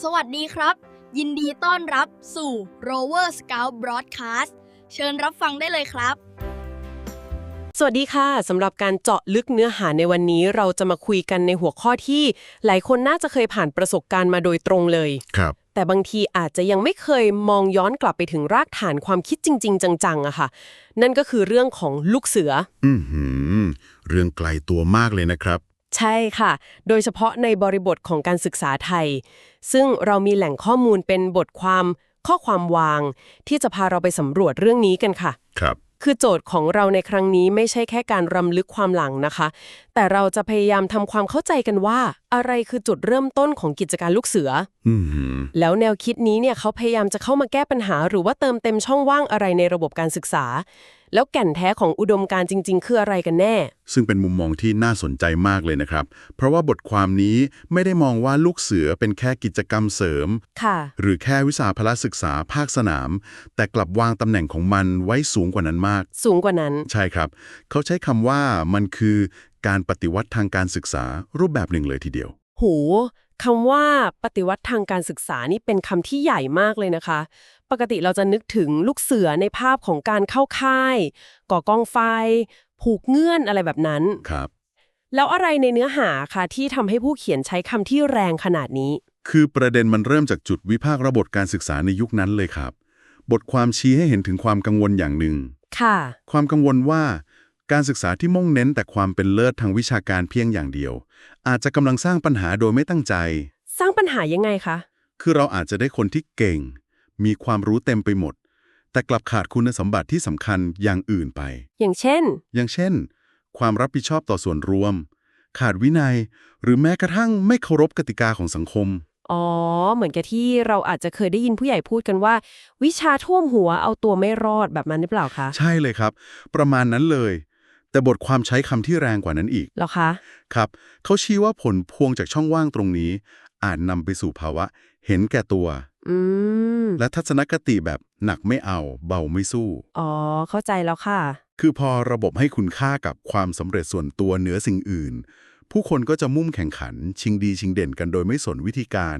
สวัสดีครับ ยินดีต้อนรับสู่ Rover Scout Broadcast เชิญรับฟังได้เลยครับ สวัสดีค่ะสำหรับการเจาะลึกเนื้อหาในวันนี้เราจะมาคุยกันในหัวข้อที่ หลายคนน่าจะเคยผ่านประสบการณ์มาโดยตรงเลย ครับ แต่บางทีอาจจะยังไม่เคยมองย้อนกลับไปถึงรากฐานความคิดจริง ๆ จังๆอะค่ะ นั่นก็คือเรื่องของลูกเสือ อือหือ เรื่องไกลตัวมากเลยนะครับ ใช่ค่ะ โดยเฉพาะในบริบทของการศึกษาไทย ซึ่งเรามีแหล่งข้อมูลเป็นบทความข้อความวาง ที่จะพาเราไปสำรวจเรื่องนี้กันค่ะ ครับ คือโจทย์ของเราในครั้งนี้ไม่ใช่แค่การรำลึกความหลังนะคะ แต่เราจะพยายามทำความเข้าใจกันว่า อะไรคือจุดเริ่มต้นของกิจการลูกเสือ อือหือแล้วแนวคิดนี้เนี่ยเขาพยายามจะเข้ามาแก้ปัญหา หรือว่าเติมเต็มช่องว่างอะไรในระบบการศึกษา แล้วแก่นแท้ของอุดมการณ์จริง ๆ คืออะไรกันแน่ ซึ่งเป็นมุมมองที่น่าสนใจมากเลยนะครับ เพราะว่าบทความนี้ไม่ได้มองว่าลูกเสือเป็นแค่กิจกรรมเสริม ค่ะ หรือแค่วิชาพละศึกษาภาคสนาม แต่กลับวางตำแหน่งของมันไว้สูงกว่านั้นมาก สูงกว่านั้น ใช่ครับ เขาใช้คำว่ามันคือการปฏิวัติทางการศึกษารูปแบบหนึ่งเลยทีเดียวโหคำว่าปฏิวัติทางการศึกษานี่เป็นคำที่ใหญ่มากเลยนะคะ ปกติเราจะนึกถึงลูกเสือในภาพของการเข้าค่าย ก่อกองไฟ ผูกเงื่อนอะไรแบบนั้นครับ แล้วอะไรในเนื้อหาคะที่ทำให้ผู้เขียนใช้คำที่แรงขนาดนี้ คือประเด็นมันเริ่มจากจุดวิพากษ์ระบบการศึกษาในยุคนั้นเลยครับ บทความชี้ให้เห็นถึงความกังวลอย่างหนึ่งค่ะ ความกังวลว่า การศึกษาที่มุ่งเน้นแต่ความเป็นเลิศทางวิชาการเพียงอย่างเดียว อาจจะกำลังสร้างปัญหาโดยไม่ตั้งใจ สร้างปัญหายังไงคะ คือเราอาจจะได้คนที่เก่ง มีความรู้เต็มไปหมด แต่กลับขาดคุณสมบัติที่สำคัญอย่างอื่นไป อย่างเช่น อย่างเช่น ความรับผิดชอบต่อส่วนรวม ขาดวินัย หรือแม้กระทั่งไม่เคารพกติกาของสังคม อ๋อ เหมือนกับที่เราอาจจะเคยได้ยินผู้ใหญ่พูดกันว่า วิชาท่วมหัวเอาตัวไม่รอดแบบนั้นหรือเปล่าคะ ใช่เลยครับ ประมาณนั้นเลย แต่บทความใช้คำที่แรงกว่านั้นอีกเหรอคะ ครับ เขาชี้ว่าผลพวงจากช่องว่างตรงนี้ อาจนำไปสู่ภาวะ เห็นแก่ตัว อืม และทัศนคติแบบหนักไม่เอา เบาไม่สู้ อ๋อ เข้าใจแล้วค่ะ คือพอระบบให้คุณค่ากับความสำเร็จส่วนตัวเหนือสิ่งอื่น ผู้คนก็จะมุ่งแข่งขัน ชิงดีชิงเด่นกันโดยไม่สนวิธีการ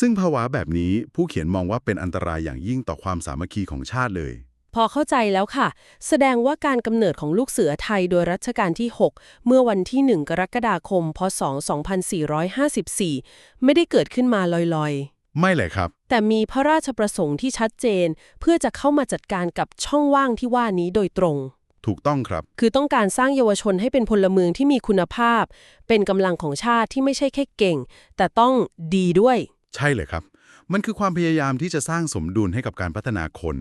ซึ่งภาวะแบบนี้ผู้เขียนมองว่าเป็นอันตรายอย่างยิ่งต่อความสามัคคีของชาติเลย พอเข้าใจแล้วค่ะ แสดงว่าการกำเนิดของลูกเสือไทยโดยรัชกาลที่ 6 เมื่อวันที่ 1 กรกฎาคม พศ 2454 ไม่ได้เกิดขึ้นมาลอยไม่เลยครับๆแต่มีพระราชประสงค์ที่ชัดเจน เพื่อจะเข้ามาจัดการกับช่องว่างที่ว่านี้โดยตรง ถูกต้องครับ คือต้องการสร้างเยาวชนให้เป็นพลเมืองที่มีคุณภาพ เป็นกำลังของชาติที่ไม่ใช่แค่เก่ง แต่ต้องดีด้วย ใช่เลยครับ มันคือความพยายามที่จะสร้างสมดุลให้กับการพัฒนาคน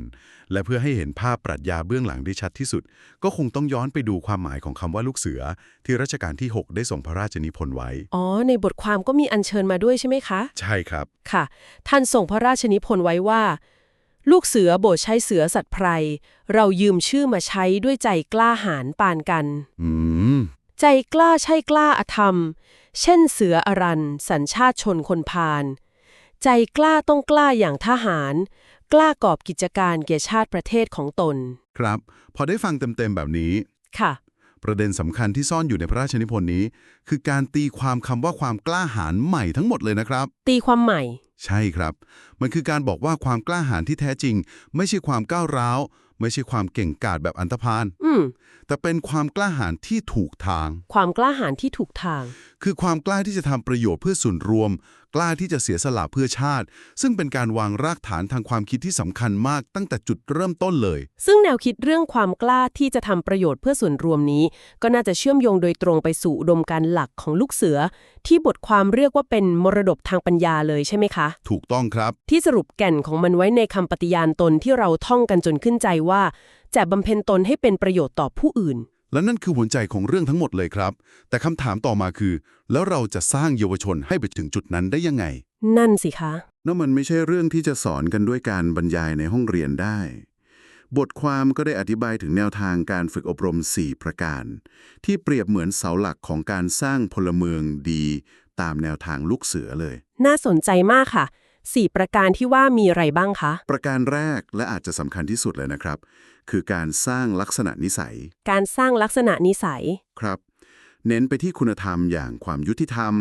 และเพื่อให้เห็นภาพปรัชญาเบื้องหลังได้ชัดที่สุด ก็คงต้องย้อนไปดูความหมายของคำว่าลูกเสือ ที่รัชกาลที่ 6 ได้ส่งพระราชนิพนธ์ไว้ อ๋อ ในบทความก็มีอัญเชิญมาด้วยใช่ไหมคะ ใช่ครับ ค่ะ ท่านส่งพระราชนิพนธ์ไว้ว่า ลูกเสือโบสถ์ใช้เสือสัตว์ไพร เรายืมชื่อมาใช้ด้วยใจกล้าหาญปานกัน อืม ใจกล้าใช่กล้าอธรรม เช่นเสืออรันสัญชาติชนคนพาล ใจกล้าต้องกล้าอย่างทหาร กล้ากอบกิจการแก่ชาติประเทศของตน ครับ พอได้ฟังเต็มๆแบบนี้ ค่ะ ประเด็นสำคัญที่ซ่อนอยู่ในพระราชนิพนธ์นี้ คือการตีความคำว่าความกล้าหาญใหม่ทั้งหมดเลยนะครับ ตีความใหม่ ใช่ครับ มันคือการบอกว่าความกล้าหาญที่แท้จริง ไม่ใช่ความก้าวร้าว ไม่ใช่ความเก่งกาจแบบอันธพาลอืม แต่เป็นความกล้าหาญที่ถูกทาง ความกล้าหาญที่ถูกทาง คือความกล้าที่จะทำประโยชน์เพื่อส่วนรวม กล้าที่จะเสียสละเพื่อชาติ ซึ่งเป็นการวางรากฐานทางความคิดที่สำคัญมากตั้งแต่จุดเริ่มต้นเลย ซึ่งแนวคิดเรื่องความกล้าที่จะทำประโยชน์เพื่อส่วนรวมนี้ ก็น่าจะเชื่อมโยงโดยตรงไปสู่อุดมการณ์หลักของลูกเสือ ที่บทความเรียกว่าเป็นมรดกทางปัญญาเลยใช่ไหมคะ ถูกต้องครับที่สรุปแก่นของมันไว้ในคำปฏิญาณตนที่เราท่องกันจนขึ้นใจว่าจะบำเพ็ญตนให้เป็นประโยชน์ต่อผู้อื่น และนั่นคือหัวใจของเรื่องทั้งหมดเลยครับ แต่คำถามต่อมาคือ แล้วเราจะสร้างเยาวชนให้ไปถึงจุดนั้นได้ยังไง นั่นสิคะนั่นมันไม่ใช่เรื่องที่จะสอนกันด้วยการบรรยายในห้องเรียนได้ บทความก็ได้อธิบายถึงแนวทางการฝึกอบรม 4 ประการ ที่เปรียบเหมือนเสาหลักของการสร้างพลเมืองดี ตามแนวทางลูกเสือเลย น่าสนใจมากค่ะ สี่ประการที่ว่ามีอะไรบ้างคะ ประการแรกและอาจจะสำคัญที่สุดเลยนะครับ คือการสร้างลักษณะนิสัย การสร้างลักษณะนิสัย ครับ เน้นไปที่คุณธรรมอย่างความยุติธรรม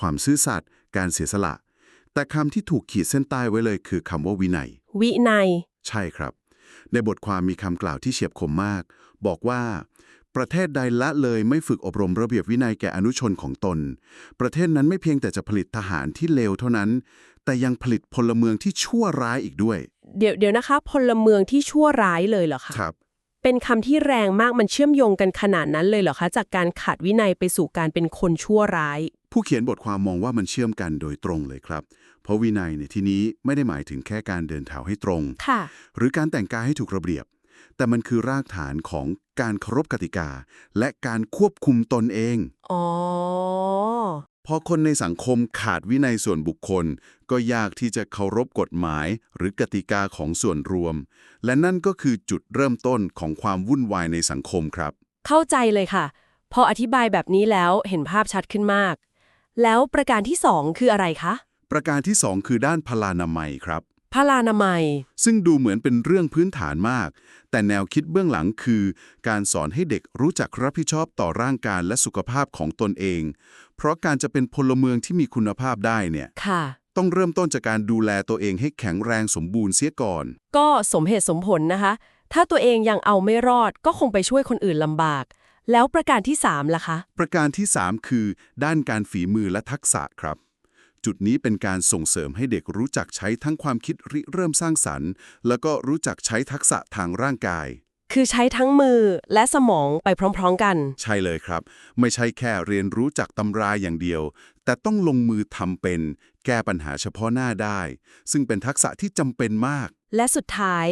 ความซื่อสัตย์ การเสียสละ แต่คำที่ถูกขีดเส้นใต้ไว้เลยคือคำว่าวินัย วินัย ใช่ครับ ในบทความมีคำกล่าวที่เฉียบคมมาก บอกว่าประเทศใดละเลยไม่ฝึกอบรมระเบียบวินัยแก่อนุชนของตน ประเทศนั้นไม่เพียงแต่จะผลิตทหารที่เลวเท่านั้น แต่ยังผลิตพลเมืองที่ชั่วร้ายอีกด้วย เดี๋ยวเดี๋ยวนะคะ พลเมืองที่ชั่วร้ายเลยเหรอคะครับ เป็นคำที่แรงมากมันเชื่อมโยงกันขนาดนั้นเลยเหรอคะ จากการขาดวินัยไปสู่การเป็นคนชั่วร้าย ผู้เขียนบทความมองว่ามันเชื่อมกันโดยตรงเลยครับ เพราะวินัยในที่นี้ไม่ได้หมายถึงแค่การเดินแถวให้ตรง ค่ะ หรือการแต่งกายให้ถูกระเบียบ แต่มันคือรากฐานของการเคารพกติกา และการควบคุมตนเอง อ๋อ พอคนในสังคมขาดวินัยส่วนบุคคล ก็ยากที่จะเคารพกฎหมายหรือกติกาของส่วนรวม และนั่นก็คือจุดเริ่มต้นของความวุ่นวายในสังคมครับ เข้าใจเลยค่ะ พออธิบายแบบนี้แล้วเห็นภาพชัดขึ้นมาก แล้วประการที่สองคืออะไรคะ ประการที่สองคือด้านพลานามัยครับพลานามัย ซึ่งดูเหมือนเป็นเรื่องพื้นฐานมาก แต่แนวคิดเบื้องหลังคือ การสอนให้เด็กรู้จักรับผิดชอบต่อร่างกายและสุขภาพของตนเอง เพราะการจะเป็นพลเมืองที่มีคุณภาพได้เนี่ย ค่ะ ต้องเริ่มต้นจากการดูแลตัวเองให้แข็งแรงสมบูรณ์เสียก่อน ก็สมเหตุสมผลนะคะ ถ้าตัวเองยังเอาไม่รอดก็คงไปช่วยคนอื่นลำบาก แล้วประการที่สามล่ะคะ ประการที่ 3 คือ ด้านการฝีมือและทักษะครับ จุดนี้เป็นการส่งเสริมให้เด็กรู้จักใช้ทั้งความคิดริเริ่มสร้างสรรค์ แล้วก็รู้จักใช้ทักษะทางร่างกาย คือใช้ทั้งมือและสมองไปพร้อม ๆ กัน ใช่เลยครับ ไม่ใช่แค่เรียนรู้จากตำราอย่างเดียว แต่ต้องลงมือทำเป็น แก้ปัญหาเฉพาะหน้าได้ ซึ่งเป็นทักษะที่จำเป็นมาก และสุดท้าย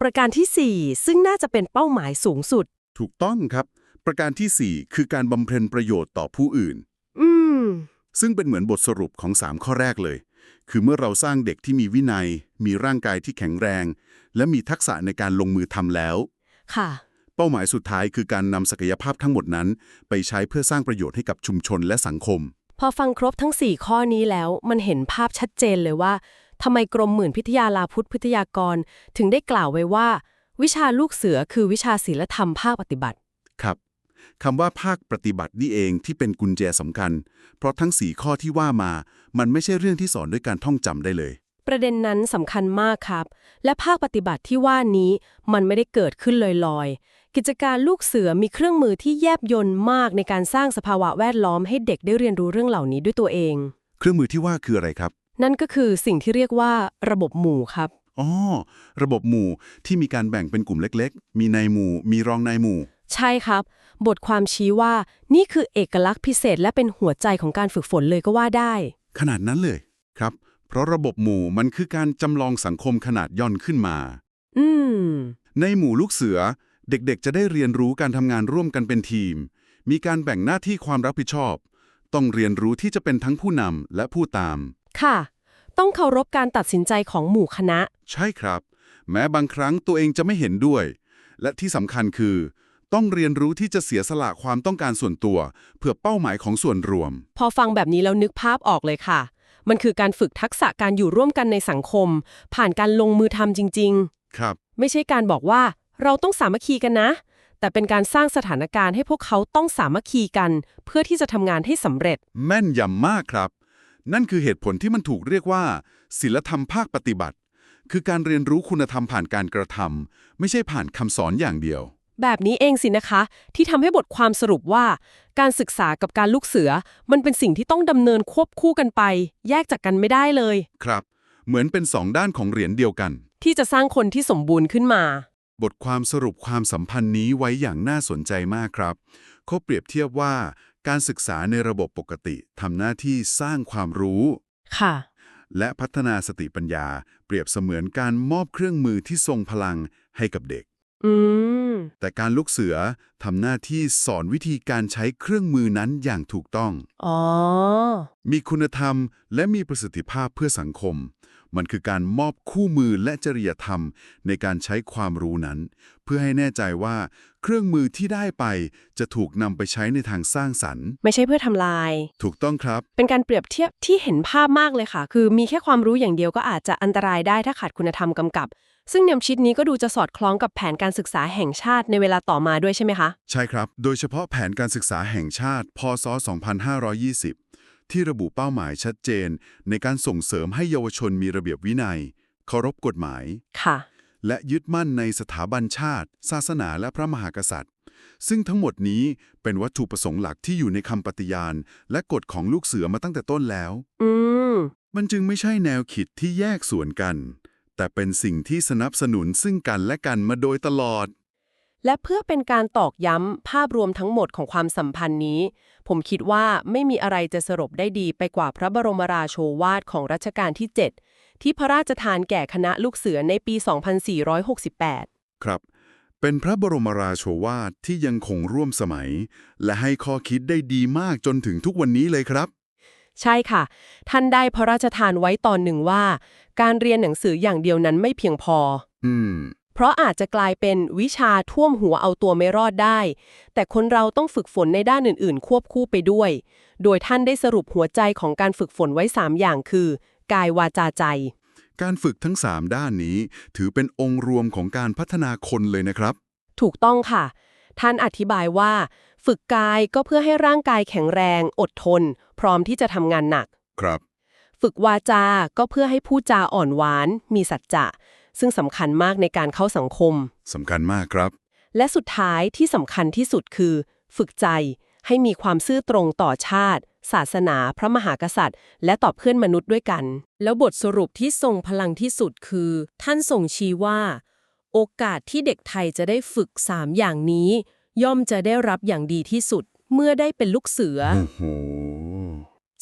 ประการที่สี่ซึ่งน่าจะเป็นเป้าหมายสูงสุด ถูกต้องครับ ประการทีสี่ 4 คือการบำเพ็ญประโยชน์ต่อผู้อื่น อืม ซึ่งเป็นเหมือนบทสรุปของ 3 ข้อแรกเลย คือเมื่อเราสร้างเด็กที่มีวินัย มีร่างกายที่แข็งแรง และมีทักษะในการลงมือทำแล้ว ค่ะ เป้าหมายสุดท้ายคือการนำศักยภาพทั้งหมดนั้น ไปใช้เพื่อสร้างประโยชน์ให้กับชุมชนและสังคม พอฟังครบทั้ง 4 ข้อนี้แล้วมันเห็นภาพชัดเจนเลยว่าทำไมกรมหมื่นพิทยาลาพุทธพิทยากร ถึงได้กล่าวไว้ว่า วิชาลูกเสือคือวิชาศีลธรรมภาคปฏิบัติ ครับคำว่าภาคปฏิบัตินี่เองที่เป็นกุญแจสำคัญ เพราะทั้ง 4 ข้อที่ว่ามา มันไม่ใช่เรื่องที่สอนด้วยการท่องจำได้เลย ประเด็นนั้นสำคัญมากครับ และภาคปฏิบัติที่ว่านี้มันไม่ได้เกิดขึ้นลอยๆ กิจการลูกเสือมีเครื่องมือที่แยบยลมากในการสร้างสภาวะแวดล้อมให้เด็กได้เรียนรู้เรื่องเหล่านี้ด้วยตัวเอง เครื่องมือที่ว่าคืออะไรครับ นั่นก็คือสิ่งที่เรียกว่าระบบหมู่ครับอ๋อระบบหมู่ที่มีการแบ่งเป็นกลุ่มเล็กๆ มีนายหมู่ มีรองนายหมู่ ใช่ครับ บทความชี้ว่านี่คือเอกลักษณ์พิเศษและเป็นหัวใจของการฝึกฝนเลยก็ว่าได้ ขนาดนั้นเลยครับ เพราะระบบหมู่มันคือการจำลองสังคมขนาดย่อนขึ้นมา อืม ในหมู่ลูกเสือ เด็กๆ จะได้เรียนรู้การทำงานร่วมกันเป็นทีม มีการแบ่งหน้าที่ความรับผิดชอบ ต้องเรียนรู้ที่จะเป็นทั้งผู้นำและผู้ตาม ค่ะ ต้องเคารพการตัดสินใจของหมู่คณะ ใช่ครับ แม้บางครั้งตัวเองจะไม่เห็นด้วย และที่สำคัญคือ ต้องเรียนรู้ที่จะเสียสละความต้องการส่วนตัว เพื่อเป้าหมายของส่วนรวม พอฟังแบบนี้แล้วนึกภาพออกเลยค่ะ มันคือการฝึกทักษะการอยู่ร่วมกันในสังคม ผ่านการลงมือทำจริงครับๆไม่ใช่การบอกว่าเราต้องสามัคคีกันนะ แต่เป็นการสร้างสถานการณ์ให้พวกเขาต้องสามัคคีกัน เพื่อที่จะทำงานให้สำเร็จ แม่นยำมากครับ นั่นคือเหตุผลที่มันถูกเรียกว่า ศิลธรรมภาคปฏิบัติ คือการเรียนรู้คุณธรรมผ่านการกระทำไม่ใช่ผ่านคำสอนอย่างเดียว แบบนี้เองสินะคะ ที่ทำให้บทความสรุปว่า การศึกษากับการลูกเสือ มันเป็นสิ่งที่ต้องดำเนินควบคู่กันไป แยกจากกันไม่ได้เลย ครับ เหมือนเป็นสองด้านของเหรียญเดียวกัน ที่จะสร้างคนที่สมบูรณ์ขึ้นมา บทความสรุปความสัมพันธ์นี้ไว้อย่างน่าสนใจมากครับเขาเปรียบเทียบว่า การศึกษาในระบบปกติทำหน้าที่สร้างความรู้ ค่ะ และพัฒนาสติปัญญา เปรียบเสมือนการมอบเครื่องมือที่ทรงพลังให้กับเด็ก อืม แต่การลูกเสือทำหน้าที่สอนวิธีการใช้เครื่องมือนั้นอย่างถูกต้อง อ๋อ มีคุณธรรมและมีประสิทธิภาพเพื่อสังคม มันคือการมอบคู่มือและจริยธรรมในการใช้ความรู้นั้น เพื่อให้แน่ใจว่าเครื่องมือที่ได้ไปจะถูกนำไปใช้ในทางสร้างสรรค์ ไม่ใช่เพื่อทำลาย ถูกต้องครับ เป็นการเปรียบเทียบที่เห็นภาพมากเลยค่ะ คือมีแค่ความรู้อย่างเดียวก็อาจจะอันตรายได้ถ้าขาดคุณธรรมกำกับ ซึ่งแนวคิดนี้ก็ดูจะสอดคล้องกับแผนการศึกษาแห่งชาติในเวลาต่อมาด้วยใช่ไหมคะ ใช่ครับ โดยเฉพาะแผนการศึกษาแห่งชาติ พศ 2520 ที่ระบุเป้าหมายชัดเจน ในการส่งเสริมให้เยาวชนมีระเบียบวินัย เคารพกฎหมาย ค่ะ และยึดมั่นในสถาบันชาติ ศาสนาและพระมหากษัตริย์ ซึ่งทั้งหมดนี้เป็นวัตถุประสงค์หลักที่อยู่ในคำปฏิญาณ และกฎของลูกเสือมาตั้งแต่ต้นแล้ว อืม มันจึงไม่ใช่แนวคิดที่แยกส่วนกัน แต่เป็นสิ่งที่สนับสนุนซึ่งกันและกันมาโดยตลอด และเพื่อเป็นการตอกย้ำภาพรวมทั้งหมดของความสัมพันธ์นี้ ผมคิดว่าไม่มีอะไรจะสรุปได้ดีไปกว่าพระบรมราโชวาทของรัชกาลที่ 7 ที่พระราชทานแก่คณะลูกเสือในปี 2468 ครับ เป็นพระบรมราโชวาทที่ยังคงร่วมสมัย และให้ข้อคิดได้ดีมากจนถึงทุกวันนี้เลยครับ ใช่ค่ะ ท่านได้พระราชทานไว้ตอนหนึ่งว่า การเรียนหนังสืออย่างเดียวนั้นไม่เพียงพอ อืม เพราะอาจจะกลายเป็นวิชาท่วมหัวเอาตัวไม่รอดได้ แต่คนเราต้องฝึกฝนในด้านอื่น ๆ ควบคู่ไปด้วย โดยท่านได้สรุปหัวใจของการฝึกฝนไว้ 3 อย่างคือ กายวาจาใจ การฝึกทั้ง 3 ด้านนี้ ถือเป็นองค์รวมของการพัฒนาคนเลยนะครับ ถูกต้องค่ะ ท่านอธิบายว่า ฝึกกายก็เพื่อให้ร่างกายแข็งแรง อดทน พร้อมที่จะทำงานหนัก ครับ ฝึกวาจา ก็เพื่อให้พูดจาอ่อนหวาน มีสัจจะ ซึ่งสำคัญมากในการเข้าสังคม สำคัญมากครับ และสุดท้ายที่สำคัญที่สุดคือ ฝึกใจให้มีความซื่อตรงต่อชาติ ศาสนา พระมหากษัตริย์ และต่อเพื่อนมนุษย์ด้วยกัน แล้วบทสรุปที่ทรงพลังที่สุดคือ ท่านทรงชี้ว่า โอกาสที่เด็กไทยจะได้ฝึกสามอย่างนี้ ย่อมจะได้รับอย่างดีที่สุด เมื่อได้เป็นลูกเสือ โอ้โห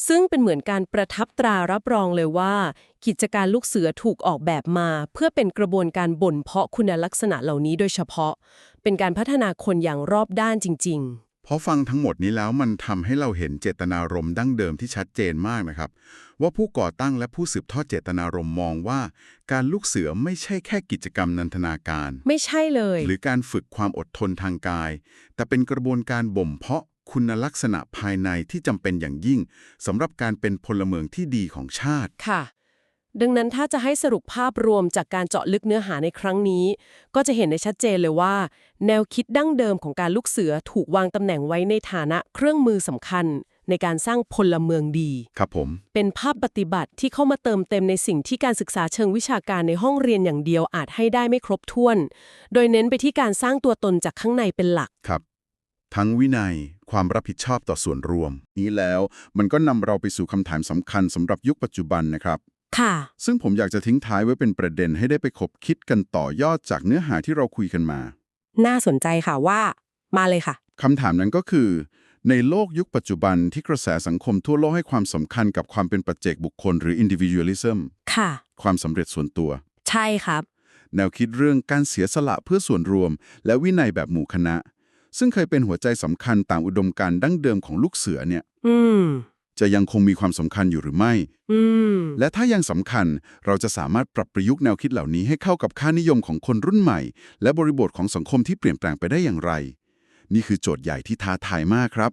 ซึ่งเป็นเหมือนการประทับตรารับรองเลยว่า กิจการลูกเสือถูกออกแบบมา เพื่อเป็นกระบวนการบ่นเพาะคุณลักษณะเหล่านี้โดยเฉพาะ เป็นการพัฒนาคนอย่างรอบด้านจริงพอฟังทั้งหมดนี้แล้วมันทำให้เราเห็นเจตนารมณ์ดั้งเดิมที่ชัดเจนมากนะครับ ว่าผู้ก่อตั้งและผู้สืบทอดเจตนารมณ์มองว่า การลูกเสือไม่ใช่แค่กิจกรรมนันทนาการๆไม่ใช่เลย หรือการฝึกความอดทนทางกาย แต่เป็นกระบวนการบ่มเพาะ คุณลักษณะภายในที่จำเป็นอย่างยิ่งสำหรับการเป็นพลเมืองที่ดีของชาติ ค่ะ ดังนั้นถ้าจะให้สรุปภาพรวมจากการเจาะลึกเนื้อหาในครั้งนี้ ก็จะเห็นได้ชัดเจนเลยว่า แนวคิดดั้งเดิมของการลูกเสือถูกวางตำแหน่งไว้ในฐานะเครื่องมือสำคัญ ในการสร้างพลเมืองดี ครับผม เป็นภาพปฏิบัติที่เข้ามาเติมเต็มในสิ่งที่การศึกษาเชิงวิชาการในห้องเรียนอย่างเดียวอาจให้ได้ไม่ครบถ้วน โดยเน้นไปที่การสร้างตัวตนจากข้างในเป็นหลัก ครับ ทั้งวินัย ความรับผิดชอบต่อส่วนรวม นี้แล้วมันก็นำเราไปสู่คำถามสำคัญสำหรับยุคปัจจุบันนะครับ ค่ะ ซึ่งผมอยากจะทิ้งท้ายไว้เป็นประเด็นให้ได้ไปคบคิดกันต่อยอดจากเนื้อหาที่เราคุยกันมา น่าสนใจค่ะว่า มาเลยค่ะ คำถามนั้นก็คือ ในโลกยุคปัจจุบันที่กระแสสังคมทั่วโลกให้ความสำคัญกับความเป็นปัจเจกบุคคลหรือ individualism ค่ะ ความสำเร็จส่วนตัว ใช่ครับ แนวคิดเรื่องการเสียสละเพื่อส่วนรวม และวินัยแบบหมู่คณะ ซึ่งเคยเป็นหัวใจสำคัญตามอุดมการณ์ดั้งเดิมของลูกเสือเนี่ย อืม จะยังคงมีความสำคัญอยู่หรือไม่ อืม และถ้ายังสำคัญเราจะสามารถปรับประยุกต์แนวคิดเหล่านี้ให้เข้ากับค่านิยมของคนรุ่นใหม่ และบริบทของสังคมที่เปลี่ยนแปลงไปได้อย่างไร นี่คือโจทย์ใหญ่ที่ท้าทายมากครับ